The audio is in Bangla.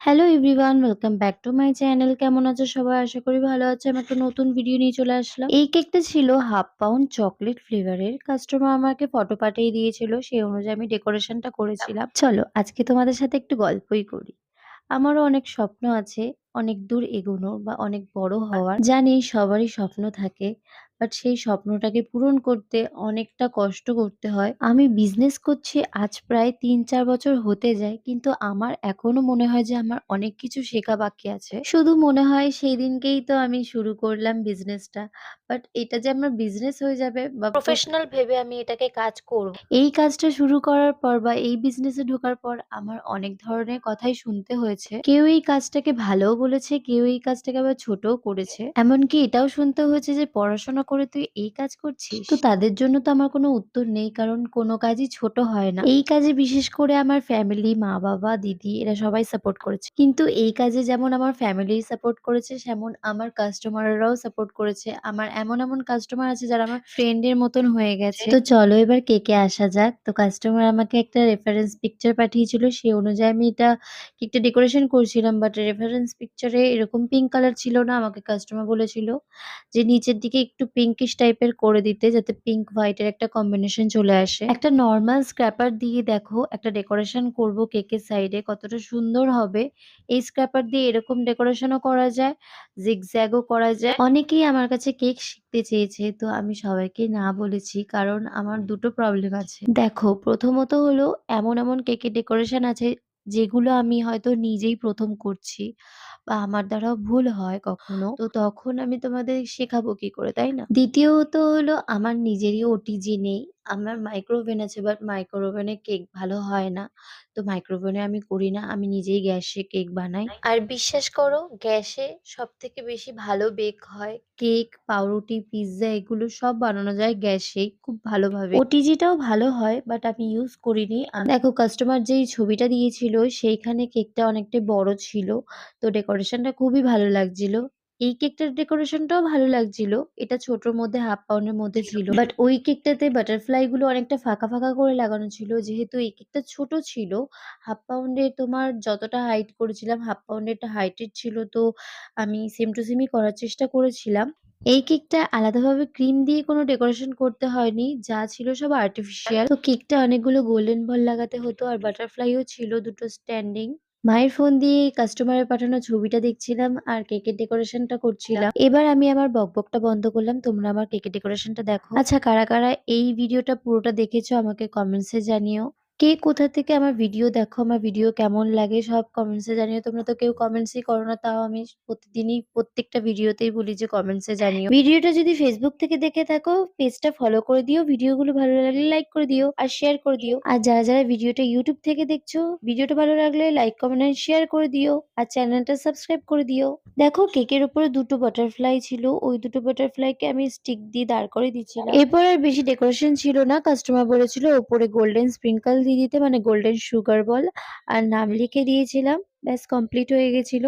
Hello everyone welcome back to my channel কেমন আছো সবাই? আশা করি ভালো আছে। আমি একটা নতুন ভিডিও নিয়ে চলে আসলাম। এই কেকটা ছিল হাফ পাউন্ড চকলেট ফ্লেভারের কাস্টমার আমাকে ফটো পাঠিয়ে দিয়েছিল, সেই অনুযায়ী আমি ডেকোরেশনটা করেছিলাম। চলো, আজকে তোমাদের সাথে একটু গল্পই করি। আমারও অনেক স্বপ্ন আছে, অনেক দূর এগোনোর বা অনেক বড় হওয়ার। জানি সবারই স্বপ্ন থাকে বাট সেই স্বপ্নটাকে পূরণ করতে অনেকটা কষ্ট করতে হয়। আমি বিজনেস করছি আজ প্রায় তিন চার বছর হতে যায় কিন্তু আমার এখনও মনে হয় যে আমার অনেক কিছু শেখা বাকি আছে। শুধু মনে হয় সেই দিনকেই তো আমি শুরু করলাম বিজনেসটা বাট এটা যে আমার বিজনেস হয়ে যাবে বা প্রফেশনাল ভেবে আমি এটাকে কাজ করব। এই কাজটা শুরু করার পর বা এই বিজনেসে ঢোকার পর আমার অনেক ধরনের কথাই শুনতে হয়েছে। কেউ এই কাজটাকে ভালোও বলেছে কেউ এই কাজটাকে আবার ছোটও করেছে। এমনকি এটাও শুনতে হয়েছে যে পড়াশোনা করে তুই এই কাজ করছিস? তো তাদের জন্য তো আমার কোনো উত্তর নেই কারণ কোনো কাজই ছোট হয় না। এই কাজে বিশেষ করে আমার ফ্যামিলি মা বাবা দিদি এরা সবাই সাপোর্ট করেছে। কিন্তু এই কাজে যেমন আমার ফ্যামিলি সাপোর্ট করেছে সেমন আমার কাস্টমাররাও সাপোর্ট করেছে। আমার এমন এমন কাস্টমার আছে যারা আমার ফ্রেন্ডের মতন হয়ে গেছে। তো চলো এবার কেকে আসা যাক। তো কাস্টমার আমাকে একটা রেফারেন্স পিকচার পাঠিয়েছিল সেই অনুযায়ী আমি এটা কেকটা ডেকোরেশন করছিলাম বাট রেফারেন্স পিকচারে এরকম পিঙ্ক কালার ছিল না আমাকে কাস্টমার বলেছিল যে নিচের দিকে একটু পিঙ্কিশ টাইপের করে দিতে যাতে পিঙ্ক হোয়াইটের একটা কম্বিনেশন চলে আসে। একটা নর্মাল স্ক্র্যাপার দিয়ে দেখো, একটা ডেকোরেশন করব কেকের সাইডে কতটা সুন্দর হবে। এই স্ক্র্যাপার দিয়ে এরকম ডেকোরেশনও করা যায় জিগজ্যাগও করা যায়। অনেকেই আমার কাছে কেক শিখতে চেয়েছে, তো আমি সবাইকে না বলেছি, কারণ আমার দুটো প্রবলেম আছে। দেখো, প্রথমত হলো এমন এমন কেকের ডেকোরেশন আছে যেগুলো আমি হয়তো নিজেই প্রথম করছি। বা আমার দ্বারাও ভুল হয় কখনো তো তখন আমি তোমাদের শেখাবো কি করে তাই না? দ্বিতীয়ত হলো আমার নিজেরই ওটিজি নেই। আমার মাইক্রোওভেন আছে বাট মাইক্রোওভেনে কেক ভালো হয় না। তো মাইক্রোওভেনে আমি করি না আমি নিজেই গ্যাসে কেক বানাই। আর বিশ্বাস করো গ্যাসে সব থেকে বেশি ভালো বেক হয় কেক পাউরুটি পিৎজা এগুলো সব বানানো যায় গ্যাসেই খুব ভালোভাবে। ওটিজিটাও ভালো হয় বাট আমি ইউজ করিনি। দেখো কাস্টমার যেই ছবিটা দিয়েছিল সেইখানে কেকটা অনেকটাই বড় ছিল। তো ডেকোরেশনটা খুবই ভালো লাগছিল। এই কেকটার ডেকোরেশনটাও ভালো লাগছিল। এটা ছোটর মধ্যে হাফ পাউন্ডের মধ্যে ছিল। বাট ওই কেকটাতে বাটারফ্লাই গুলো অনেকটা ফাঁকা ফাঁকা করে লাগানো ছিল। যেহেতু এই কেকটা ছোট ছিল হাফ পাউন্ডে তোমার যতটা হাইট করেছিলাম হাফ পাউন্ডেরটা হাইটের ছিল তো আমি সেম টু সেমই করার চেষ্টা করেছিলাম। এই কেকটা আলাদাভাবে ক্রিম দিয়ে কোনো ডেকোরেশন করতে হয়নি যা ছিল সব আর্টিফিশিয়াল তো কেকটা অনেকগুলো গোল্ডেন বল লাগাতে হতো আর বাটারফ্লাইও ছিল দুটো স্ট্যান্ডিং মায়ের ফোন দিয়ে কাস্টমারের পাঠানো ছবিটা দেখছিলাম আর কেকের ডেকোরেশনটা করছিলাম। এবার আমি আমার বকবকটা বন্ধ করলাম। তোমরা আমার কেকের ডেকোরেশনটা দেখো। আচ্ছা কারা কারা এই ভিডিওটা পুরোটা দেখেছ আমাকে কমেন্টসে জানিও। কে কোথা থেকে আমার ভিডিও দেখো, আমার ভিডিও কেমন লাগে, সব কমেন্টসে জানিও। তোমরা তো কেউ কমেন্টসই করো না, তাও আমি প্রতিদিনই প্রত্যেকটা ভিডিওতেই বলি যে কমেন্টসে জানিও। ভিডিওটা যদি ফেসবুক থেকে দেখে থাকো পেজটা ফলো করে দিও ভিডিওগুলো ভালো লাগলে লাইক করে দিও আর শেয়ার করে দিও। আর যারা যারা ভিডিওটা ইউটিউব থেকে দেখছ ভিডিওটা ভালো লাগলে লাইক কমেন্ট আর শেয়ার করে দিও আর চ্যানেলটা সাবস্ক্রাইব করে দিও। দেখো কেকের উপরে দুটো বাটারফ্লাই ছিল, ওই দুটো বাটারফ্লাইকে আমি স্টিক দিয়ে দাঁড় করে দিচ্ছিলাম এরপর আর বেশি ডেকোরেশন ছিল না কাস্টমার বলেছিল ওপরে গোল্ডেন স্প্রিঙ্কল দিয়ে দিতে মানে গোল্ডেন সুগার বল আর নাম লিখে দিয়েছিলাম ব্যাস কমপ্লিট হয়ে গেছিল।